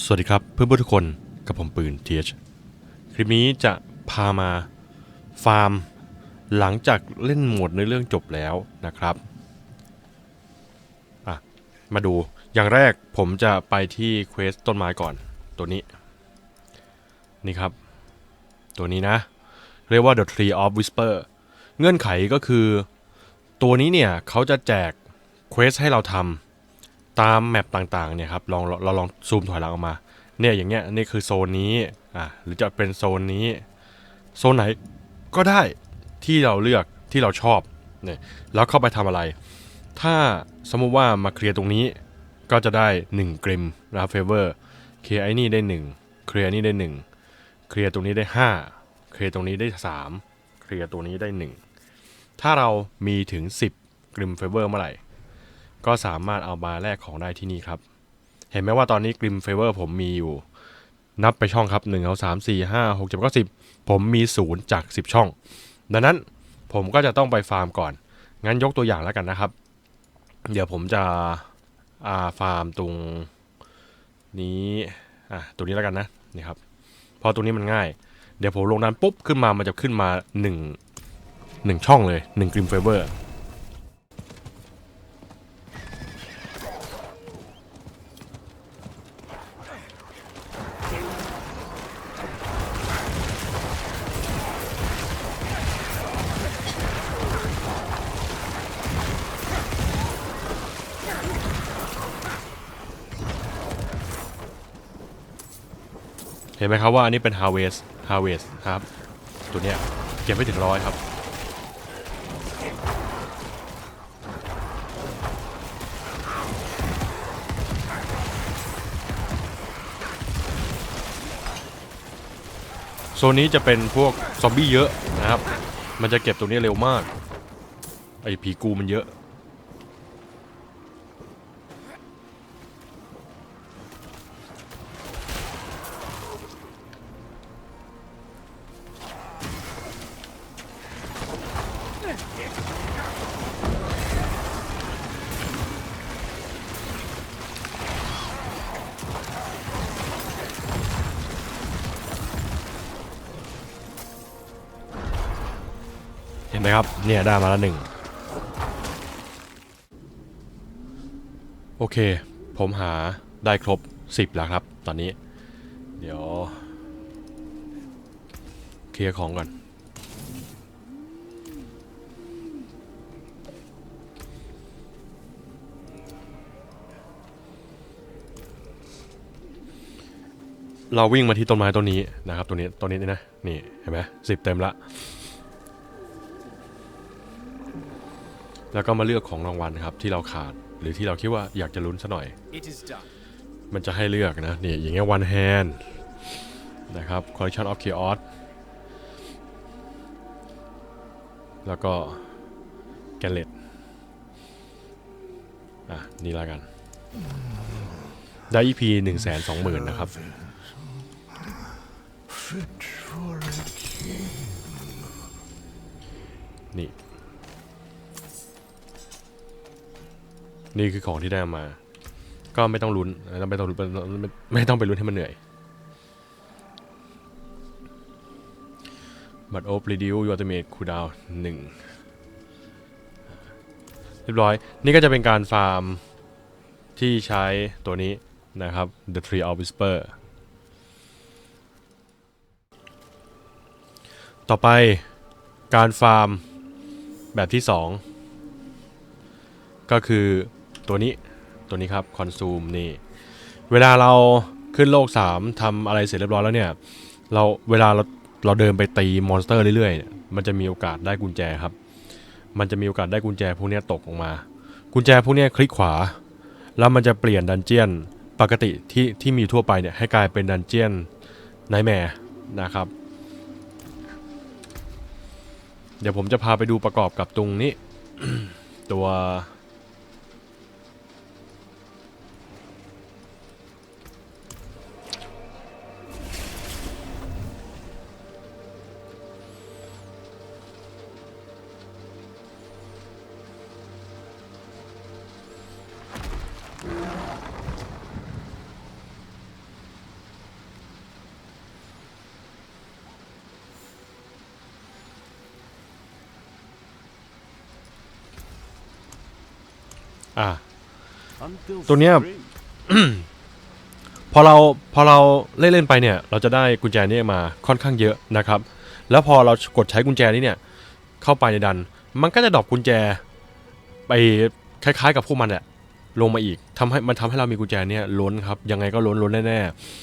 สวัสดีครับเพื่อนๆทุกคนกับผมปืน TH คลิปนี้จะพามาฟาร์มหลังจากเล่นโหมดในเรื่องจบแล้วนะครับมาดูอย่างแรกผมจะไปที่เควสต้นไม้ก่อนตัวนี้ นี่ครับ ตัวนี้นะ เรียกว่า The Tree of Whisper เงื่อนไขก็คือ ตัวนี้เนี่ยเขาจะแจกเควสให้เราทำ ตามแมปต่างๆเนี่ยครับลองเราลองซูมถอยหลังออกมา เนี่ยอย่างเงี้ยนี่คือโซนนี้อะหรือจะเป็นโซนนี้ โซนไหนก็ได้ที่เราเลือกที่เราชอบเนี่ยแล้วเข้าไปทำอะไร ถ้าสมมุติว่ามาเคลียร์ตรงนี้ก็จะได้1กริมนะครับเฟเวอร์เคลียร์ไอ้นี่ได้ 1 เคลียร์นี่ได้ 1 เคลียร์ตรงนี้ได้ 5 เคลียร์ตรงนี้ได้ 3 เคลียร์ตัวนี้ได้ 1 ถ้าเรามีถึง 10กริมเฟเวอร์เมื่อไหร่ ก็สามารถเอามาแลกของได้ที่นี่ครับ เห็นไหมว่าตอนนี้กริมเฟเวอร์ผมมีอยู่ นับไปช่องครับ1เอา3 4 5 6 7 9 10 ผมมีศูนย์จาก 10 ช่อง ดังนั้นผมก็จะต้องไปฟาร์มก่อน งั้นยกตัวอย่างแล้วกันนะครับ เดี๋ยวผมจะอาฟาร์มตรงนี้อะตรงนี้แล้วกันนะนี่ครับพราะตรงนี้มันง่าย เดี๋ยวผมลงนั้นปุ๊บขึ้นมามันจะขึ้นมา 1 1 ช่องเลย1กริมเฟเวอร์ ห็นไหมครับว่าอันนี้เป็น harvest harvest ครับ ตัวเนี้ยเก็บไม่ถึงร้อยครับ โซนนี้จะเป็นพวกซอมบี้เยอะนะครับ มันจะเก็บตรงนี้เร็วมาก ไอ้ผีกูมันเยอะ ไหมครับ เนี่ยได้มาแล้วหนึ่งโอเค ผมหาได้ครบ 10 แล้วครับ ตอนนี้ เดี๋ยว เคลียร์ของก่อน เราวิ่งมาที่ต้นไม้ต้นนี้นะครับ ตัวนี้ต้นนี้นะ นี่ เห็นไหมสิบเต็มละ แล้วก็มาเลือกของรางวัลครับที่เราขาดหรือที่เราคิดว่าอยากจะลุ้นซะหน่อย It is done. มันจะให้เลือกนะนี่อย่างเงี้ย one hand นะครับ collection of chaos แล้วก็ g a l l e t อะ นี่แล้วกัน ได้ EP 1 2 0 0 0 0นะครับ Fit for a king. นี่ นี่คือของที่ได้มา ก็ไม่ต้องลุ้นไม่ต้องลุ้นไม่ไม่ต้องไปลุ้นให้มันเหนื่อย บัตรโอฟรีดิวยูอัตเมทคูดาวหนึ่งเรียบร้อย นี่ก็จะเป็นการฟาร์มที่ใช้ตัวนี้นะครับ The Tree of Whisper ต่อไปการฟาร์มแบบที่ 2 ก็คือ ตัวนี้ตัวนี้ครับคอนซูมนี่เวลาเราขึ้นโลก 3ทำอะไรเสร็จเรียบร้อยแล้วเนี่ยเราเวลาเราเราเดินไปตีมอนสเตอร์เรื่อยๆเนี่ยมันจะมีโอกาสได้กุญแจครับ มันจะมีโอกาสได้กุญแจพวกนี้ตกออกมา กุญแจพวกนี้คลิกขวา แล้วมันจะเปลี่ยนดันเจียนปกติที่ที่มีทั่วไปเนี่ยให้กลายเป็นดันเจียนไนแมร์นะครับ เดี๋ยวผมจะพาไปดูประกอบกับตรงนี้ ตัว อะ Until Tuần nha. spring. พอเราพอเราเล่นเล่นๆไปเนี่ย เราจะได้กุญแจนี้มาค่อนข้างเยอะนะครับ แล้วพอเรากดใช้กุญแจนี้เนี่ย เข้าไปในดัน มันก็จะดรอปกุญแจ ไปคล้าย ๆ กับพวกมันแหละลงมาอีกทำให้มันทำให้เรามีกุญแจเนี่ยล้นครับ ยังไงก็ล้นล้นแน่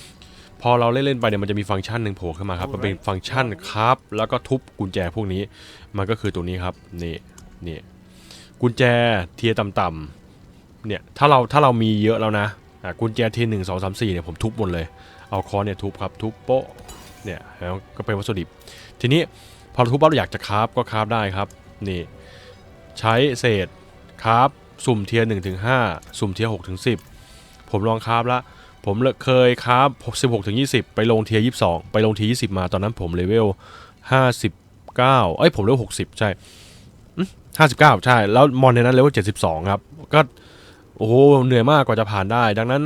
ๆพอเราเล่นเล่นๆไปเนี่ยมันจะมีฟังก์ชันหนึ่งโผล่ขึ้นมาครับมันเป็นฟังก์ชันครับ แล้วก็ทุบกุญแจพวกนี้ มันก็คือตัวนี้ครับนี่นี่ กุญแจเทียต่ำๆเนี่ยถ้าเราถ้าเรามีเยอะแล้วนะอะกุญแจเทียหนึ่งสองสามสี่เนี่ยผมทุบหมดเลย เอาคอนเนี่ยทุบครับทุบโป๊ะเนี่ยแล้วก็เป็นวัตถุทีนี้พอทุบปั๊บเราอยากจะคราฟก็คราฟได้ครับนี่ใช้เศษคราฟสุ่มเทียหนึ่งถึงห้าสุ่มเทียหกถึงสิบผมลองคราฟละผมเคยคราฟสิบหกถึงยี่สิบไปลงเทียยี่สิบสองไปลงเทียยี่สิบมาตอนนั้นผมเลเวลห้าสิบเก้าเอ้ยผมเลเวลหกสิบใช่ ห้าสิบเก้าใช่ แล้วมอนในนั้นเลเวลเจ็ดสิบสองครับ ก็โอ้โหเหนื่อยมากกว่าจะผ่านได้ ดังนั้น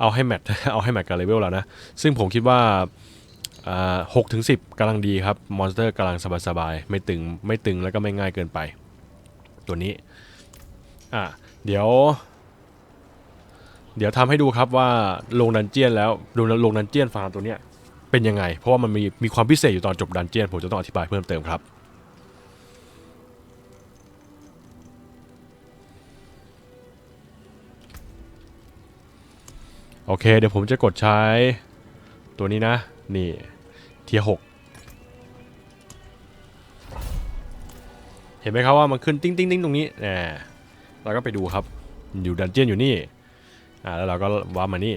เอาให้แมทเอาให้แมทกับเลเวลแล้วนะ ซึ่งผมคิดว่าหกถึงสิบกำลังดีครับ มอนสเตอร์กำลังสบายๆ ไม่ตึงไม่ตึงแล้วก็ไม่ง่ายเกินไป ตัวนี้ อะ เดี๋ยว เดี๋ยวทำให้ดูครับว่าลงดันเจียนแล้วลงลงดันเจียนฟาร์มตัวเนี้ยเป็นยังไง เพราะว่ามันมีมีความพิเศษอยู่ตอนจบดันเจียน ผมจะต้องอธิบายเพิ่มเติมครับ โอเค เดี๋ยวผมจะกดใช้ ตัวนี้นะ นี่เทียหกเห็นไหมครับว่ามันขึ้นติ้งติ้งติ้งตรงนี้แหมเราก็ไปดูครับ อยู่ดันเจียนอยู่นี่อ่าแล้วเราก็ว้ามานี่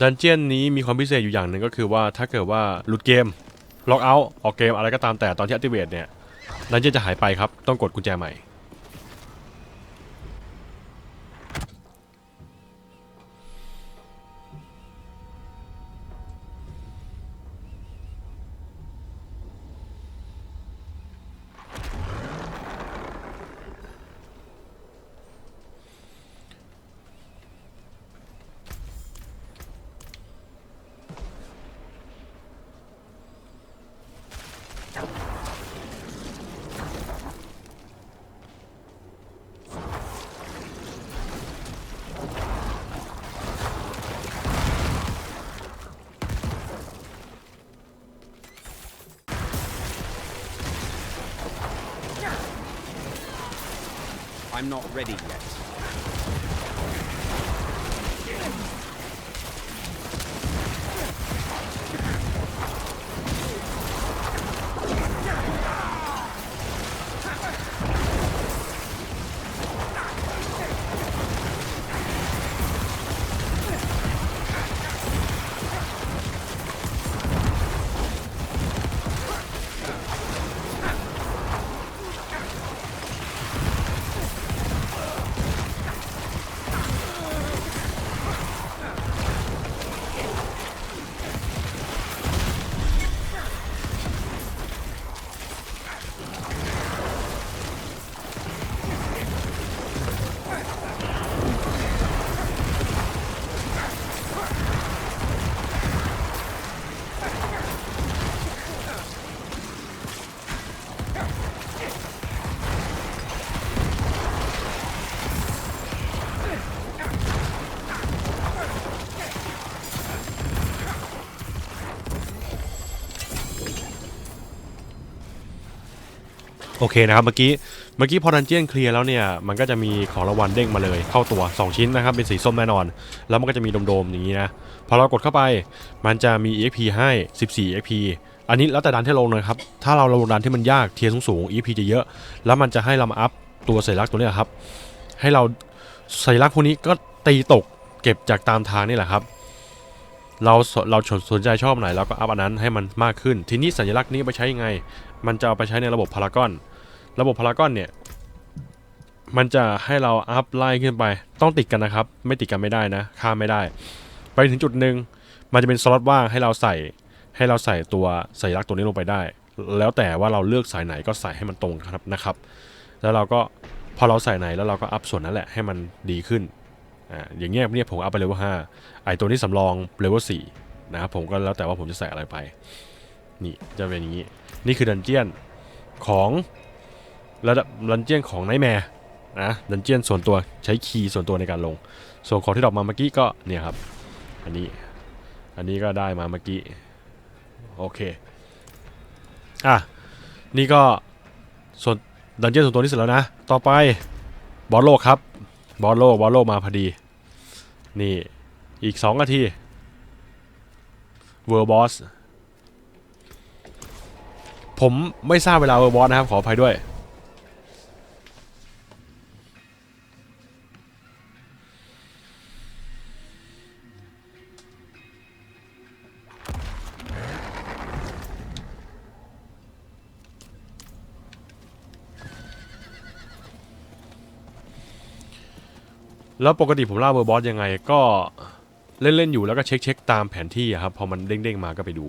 ดันเจียนนี้มีความพิเศษอยู่อย่างหนึ่งก็คือว่าถ้าเกิดว่าหลุดเกมล็อกเอาท์ออกเกมอะไรก็ตามแต่ตอนที่อัติเวทเนี่ยดันเจียนจะหายไปครับต้องกดกุญแจใหม่ I'm not ready yet. โอเคนะครับเมื่อกี้เมื่อกี้พอดันเจียนเคลียร์แล้วเนี่ยมันก็จะมีของรางวัลเด้งมาเลยเข้าตัว 2 ชิ้นนะครับเป็นสีส้มแน่นอน แล้วมันก็จะมีโดมๆอย่างนี้นะพอเรากดเข้าไปมันจะมี EXP ให้ 14 EXP อันนี้แล้วแต่ดันที่ลงเลยครับถ้าเราลงดันที่มันยากเทียร์สูงๆ EXP จะเยอะ แล้วมันจะให้เรามาอัพตัวสัญลักษณ์ตัวนี้ครับให้เราสัญลักษณ์พวกนี้ก็ตีตกเก็บจากตามทางนี่แหละครับเราเราสนใจชอบไหนเราก็อัพอันนั้นให้มันมากขึ้น ทีนี้สัญลักษณ์นี้ไปใช้ยังไง มันจะเอาไปใช้ในระบบพารากอน ระบบพารากอนเนี่ย มันจะให้เราอัพไล่ขึ้นไป ต้องติดกันนะครับ ไม่ติดกันไม่ได้นะ ข้ามไม่ได้ ไปถึงจุดหนึ่งมันจะเป็นสล็อตว่างให้เราใส่ ให้เราใส่ตัวสัญลักษณ์ตัวนี้ลงไปได้ แล้วแต่ว่าเราเลือกสายไหนก็ใส่ให้มันตรงครับนะครับ แล้วเราก็พอเราใส่ไหนแล้วเราก็อัพส่วนนั้นแหละให้มันดีขึ้นอ่าอย่างเงี้ยเนี่ยผมอัพไปเลเวลห้าไอตัวนี้สำรองเลเวลสี่นะครับผมก็แล้วแต่ว่าผมจะใส่อะไรไป นี่จะเป็นอย่างนี้ นี่คือดันเจียนของ ระดับดันเจียนของไนแมร์นะดันเจียนส่วนตัวใช้คีย์ส่วนตัวในการลง ส่วนของที่ดรอกมาเมื่อกี้ก็เนี่ยครับ อันนี้ อันนี้ก็ได้มาเมื่อกี้ โอเค อะ นี่ก็ส่วนดันเจียนส่วนตัวนี้เสร็จแล้วนะ ต่อไปบอลโลกครับ บอลโลก บอลโลกมาพอดี นี่ อีก2นาที เวอร์บอส ผมไม่ทราบเวลาเวอร์บอสนะครับ ขออภัยด้วย แล้วปกติผมล่าเบอร์บอสยังไงก็เล่นๆอยู่แล้วก็เช็คเช็คๆตามแผนที่ครับพอมันเด้งๆมาก็ไปดู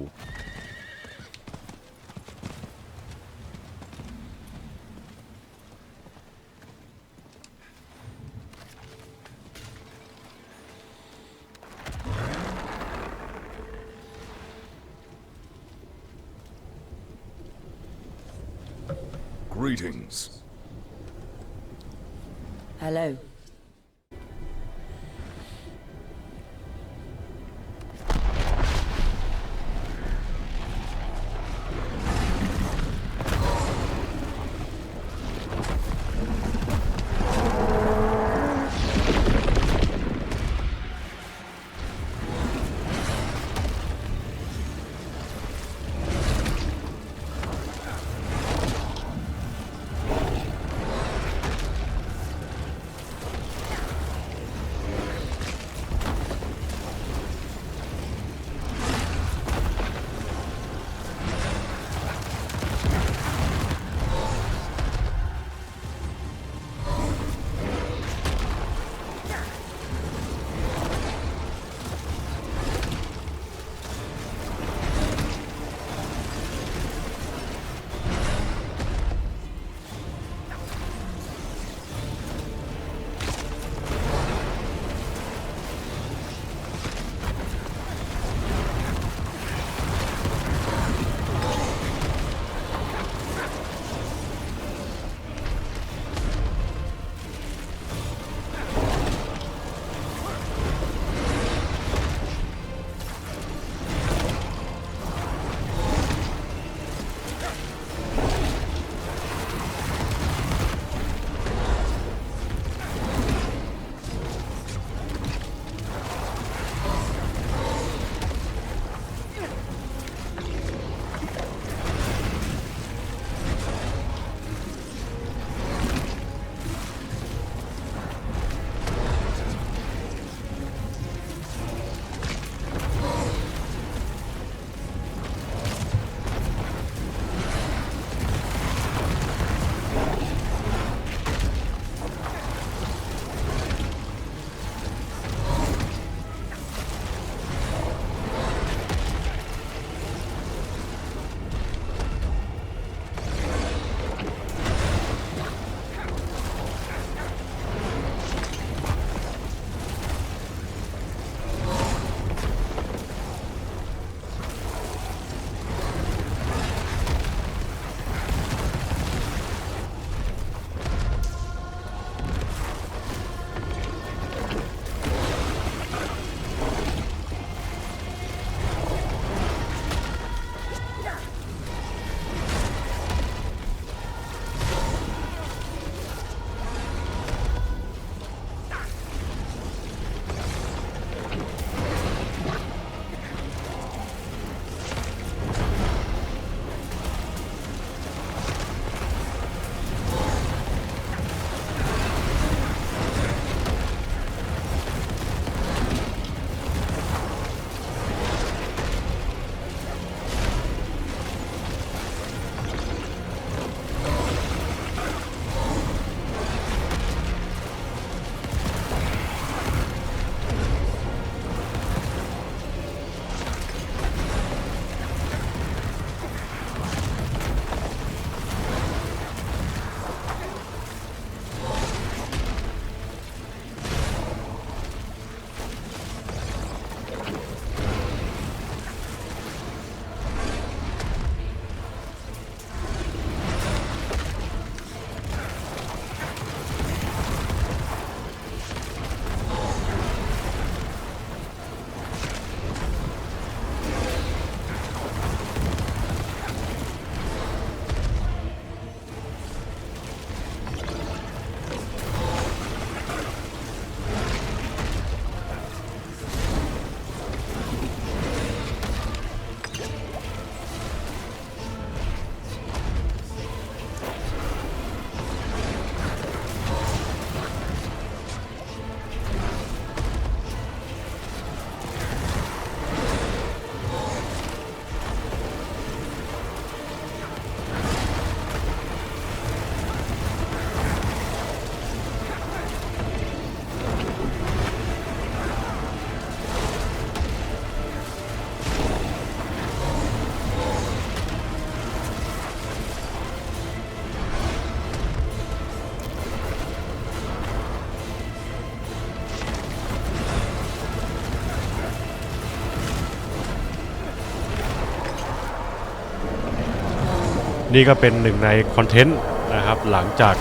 นี่ก็เป็นหนึ่งในคอนเทนต์นะครับหลังจาก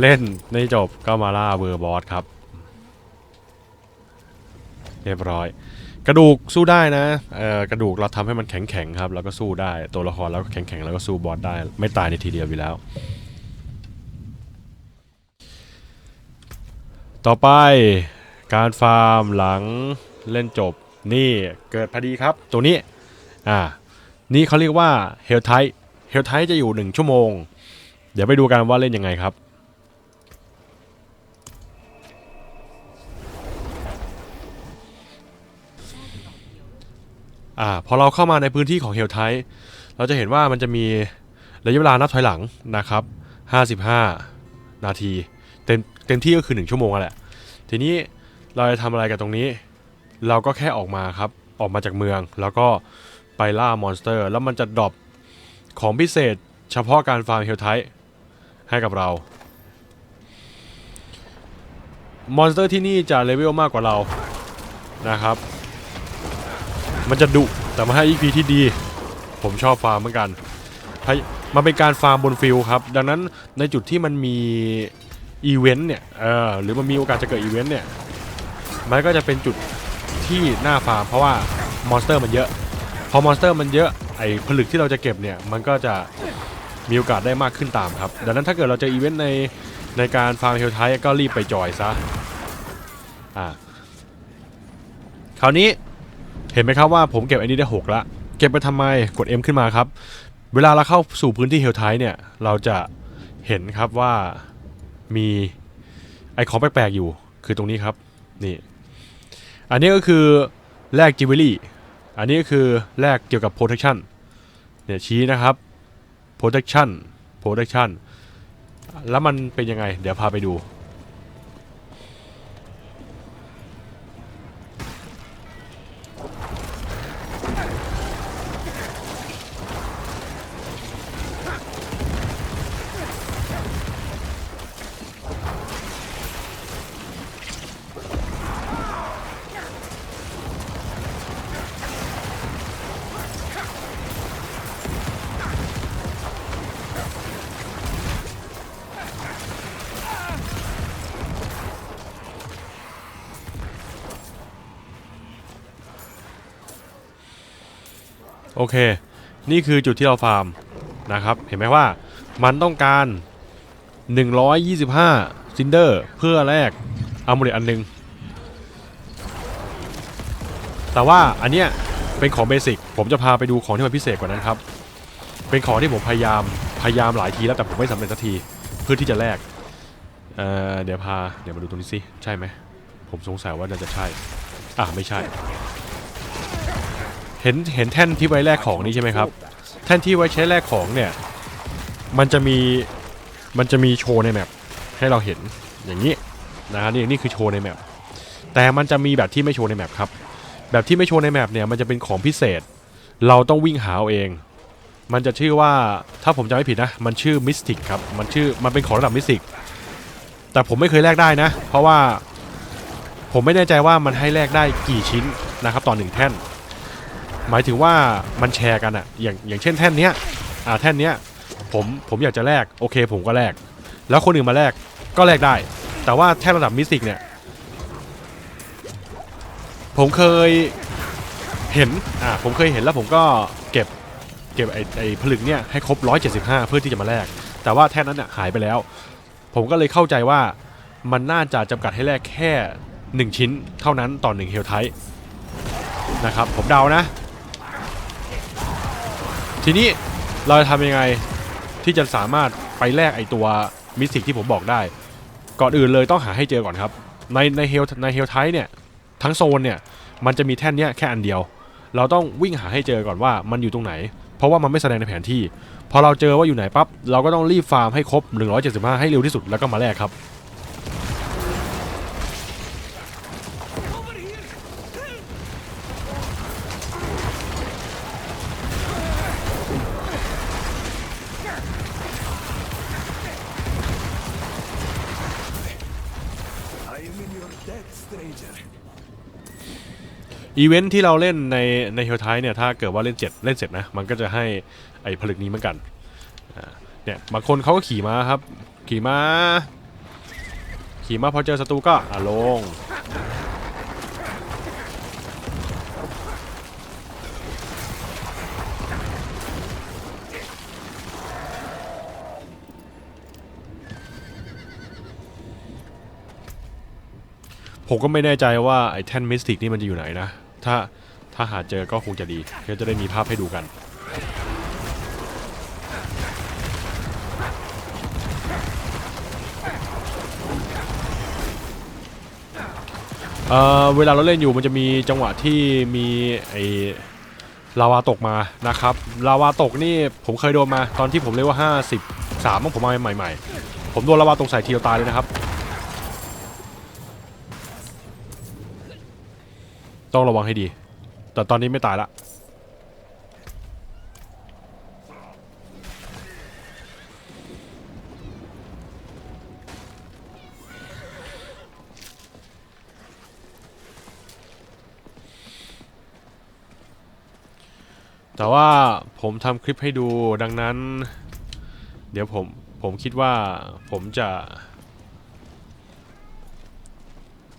เล่นในจบก็มาล่าเวอร์บอสครับ เรียบร้อย กระดูกสู้ได้นะเอ่อกระดูกเราทำให้มันแข็งแข็งๆครับ แล้วก็สู้ได้ตัวละครแล้วก็แข็งแข็งๆแล้วก็สู้บอสได้ ไม่ตายในทีเดียวอยู่แล้ว ต่อไปการฟาร์มหลังเล่นจบนี่เกิดพอดีครับ ตัวนี้อ่า นี่เขาเรียกว่าเฮลไทเฮลไทจะอยู่ 1 ชั่วโมง เดี๋ยวไปดูกันว่าเล่นยังไงครับ อ่าพอเราเข้ามาในพื้นที่ของเฮลไทเราจะเห็นว่ามันจะมีระยะเวลานับถอยหลังนะครับ 55 นาทีเต็มเต็มที่ก็คือ 1 ชั่วโมงแหละ ทีนี้เราจะทำอะไรกันตรงนี้ เราก็แค่ออกมาครับ ออกมาจากเมืองแล้วก็ ไปล่ามอนสเตอร์ แล้วมันจะดรอปของพิเศษเฉพาะการฟาร์มเฮลไทให้กับเรา มอนสเตอร์ที่นี่จะเลเวลมากกว่าเรานะครับ มันจะดุแต่มาให้ EP ที่ดี ผมชอบฟาร์มเหมือนกันมันเป็นการฟาร์มบนฟิลครับ ดังนั้นในจุดที่มันมีอีเวนต์เนี่ยเออหรือมันมีโอกาสจะเกิดอีเวนต์เนี่ยมันก็จะเป็นจุดที่น่าฟาร์มเพราะว่ามอนสเตอร์มันเยอะ พอมอนสเตอร์มันเยอะไอ้ผลึกที่เราจะเก็บเนี่ยมันก็จะมีโอกาสได้มากขึ้นตามครับ ดังนั้นถ้าเกิดเราจออีเวนต์ในในการฟาร์มเฮลไทก็รีบไปจอยซะอ่าคราวนี้เห็นไหมครับว่าผมเก็บอ้นี้ได้ 6 ละ เก็บไปทำไมกด M ขึ้นมาครับ เวลาเราเข้าสู่พื้นที่เฮลไทเนี่ยเราจะเห็นครับว่ามีไอของแปลกๆอยู่คือตรงนี้ครับนี่อันนี้ก็คือแลกจิวเวลรี่ อันนี้ก็คือแลกเกี่ยวกับ protection เนี่ยชี้นะครับ protection protection แล้วมันเป็นยังไง เดี๋ยวพาไปดู โอเค นี่คือจุดที่เราฟาร์มนะครับ เห็นไหมว่ามันต้องการ 125ซินเดอร์เพื่อแลกอามูเลตอันหนึง แต่ว่าอันเนี้ยเป็นของเบสิกผมจะพาไปดูของที่มันพิเศษกว่านั้นครับ เป็นของที่ผมพยายามพยายามหลายทีแล้วแต่ผมไม่สำเร็จสักทีเพื่อที่จะแลกเอ่อเดี๋ยวพาเดี๋ยวมาดูตรงนี้สิใช่ไหมผมสงสัยว่าน่าจะใช่ อะไม่ใช่ เห็นเห็นแท่นที่ไว้แลกของนี่ใช่ไหมครับ แท่นที่ไว้ใช้แลกของเนี่ย มันจะมีมันจะมีโชว์ในแมปให้เราเห็นอย่างนี้นะฮะนี่นี่คือโชว์ในแมปแต่มันจะมีแบบที่ไม่โชว์ในแมปครับ แบบที่ไม่โชว์ในแมปเนี่ยมันจะเป็นของพิเศษ เราต้องวิ่งหาเอาเอง มันจะชื่อว่าถ้าผมจำไม่ผิดนะ มันชื่อมิสติกครับมันชื่อมันเป็นของระดับมิสติกแต่ผมไม่เคยแลกได้นะ เพราะว่าผมไม่แน่ใจว่ามันให้แลกได้กี่ชิ้นนะครับต่อหนึ่งแท่น หมายถึงว่ามันแชร์กันอะอย่างอย่างเช่นแท่นเนี้ยอ่าแท่นเนี้ยผมผมอยากจะแลกโอเค ผมก็แลกแล้วคนอื่นมาแลกก็แลกได้ แต่ว่าแท่นระดับมิสติกเนี่ย ผมเคยเห็นอ่าผมเคยเห็นแล้วผมก็เก็บเก็บไอ้ไอ้ผลึกเนี่ยให้ครบ 175 เพื่อที่จะมาแลกแต่ว่าแท่นนั้นเนี่ยหายไปแล้ว ผมก็เลยเข้าใจว่ามันน่าจะจำกัดให้แลกแค่ 1 ชิ้นเท่านั้นต่อ1เฮลไทนะครับผมเดานะ ทีนี้เราจะทำยังไงที่จะสามารถไปแลกไอตัวมิสติกที่ผมบอกได้ ก่อนอื่นเลยต้องหาให้เจอก่อนครับ ในในเฮลในเฮลไทเนี่ยทั้งโซนเนี่ยมันจะมีแท่นเนี้ยแค่อันเดียว เราต้องวิ่งหาให้เจอก่อนว่ามันอยู่ตรงไหน เพราะว่ามันไม่แสดงในแผนที่ พอเราเจอว่าอยู่ไหนปั๊บเราก็ต้องรีบฟาร์มให้ครบ 175 ให้เร็วที่สุดแล้วก็มาแลกครับ อีเวนท์ที่เราเล่นในในเฮลไทเนี่ยถ้าเกิดว่าเล่นเจ็ดเล่นเสร็จนะมันก็จะให้ไอ้ผลึกนี้เหมือนกันเนี่ยบางคนเขาก็ขี่ม้าครับ ขี่ม้า ขี่ม้าพอเจอศัตรูก็อะลงผมก็ไม่แน่ใจว่าไอ้แท่นมิสติกนี่มันจะอยู่ไหนนะ ถ้าถ้าหาเจอก็คงจะดีก็จะได้มีภาพให้ดูกัน เอ่อเวลาเราเล่นอยู่มันจะมีจังหวะที่มีไอ้ลาวาตกมานะครับลาวาตกนี่ผมเคยโดนมาตอนที่ผมเรียว่า53เมื่อผมมาใหม่ๆ ผมโดนลาวาตกใส่ทีเดียวตายเลยนะครับ ต้องระวังให้ดี แต่ตอนนี้ไม่ตายละแต่ว่าผมทำคลิปให้ดูดังนั้น เดี๋ยวผมผมคิดว่าผมจะ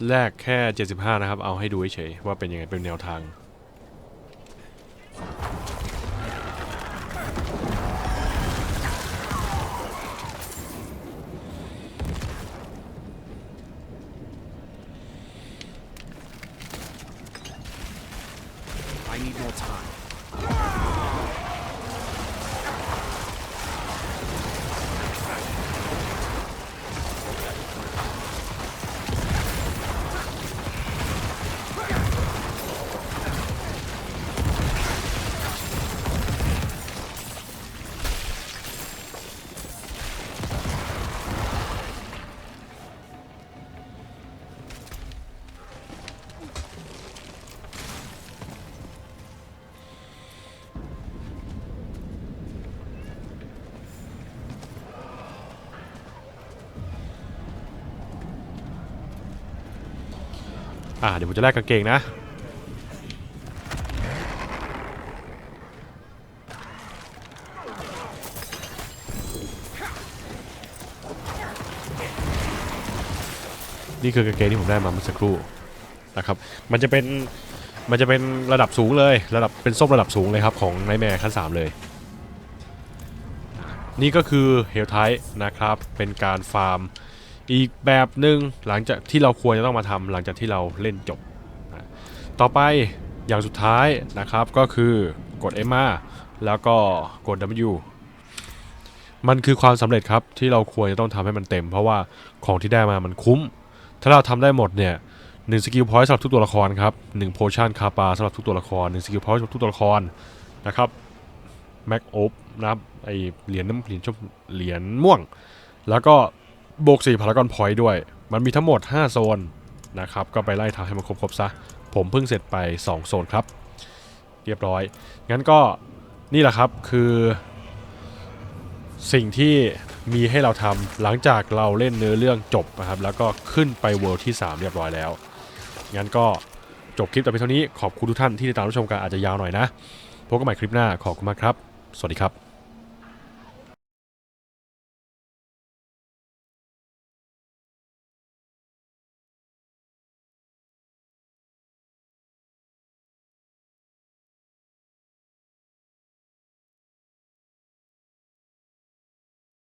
แรกแค่ 75 นะครับ เอาให้ดูเฉยๆว่าเป็นยังไงเป็นแนวทาง I need more time. อ่าเดี๋ยวผมจะแลกกางเกงนะ นี่คือกางเกงที่ผมได้มาเมื่อสักครู่นะครับ มันจะเป็นมันจะเป็นระดับสูงเลย ระดับเป็นส้มระดับสูงเลยครับ ของไนแมร์ขั้น 3 เลย นี่ก็คือเฮลไทนะครับ เป็นการฟาร์ม อีกแบบหนึ่งหลังจากที่เราควรจะต้องมาทำหลังจากที่เราเล่นจบนะต่อไปอย่างสุดท้ายนะครับก็คือกด M แล้วก็กด W มันคือความสำเร็จครับที่เราควรจะต้องทำให้มันเต็ม เพราะว่าของที่ได้มามันคุ้ม ถ้าเราทำได้หมดเนี่ยหนึ่งสกิลพอยต์สำหรับทุกตัวละครครับหนึ่งโพชั่นคาปาสำหรับทุกตัวละครหนึ่งสกิลพอยต์สำหรับทุกตัวละครนะครับแม็กโอฟนะครับไอเหรียญน้ำเหรียญชมเหรียญม่วง แล้วก็ บวก4พารากอนพอยต์ด้วย มันมีทั้งหมด 5 โซนนะครับ ก็ไปไล่ทำให้มันครบๆซะ ผมเพิ่งเสร็จไป 2 โซนครับ เรียบร้อย งั้นก็นี่แหละครับคือ สิ่งที่มีให้เราทำหลังจากเราเล่นเนื้อเรื่องจบนะครับ แล้วก็ขึ้นไปเวิลด์ที่ 3 เรียบร้อยแล้ว งั้นก็จบคลิปแต่เพียงเท่านี้ขอบคุณทุกท่านที่ติดตามรับชมกันอาจจะยาวหน่อยนะพบกันใหม่คลิปหน้าขอบคุณมากครับ สวัสดีครับ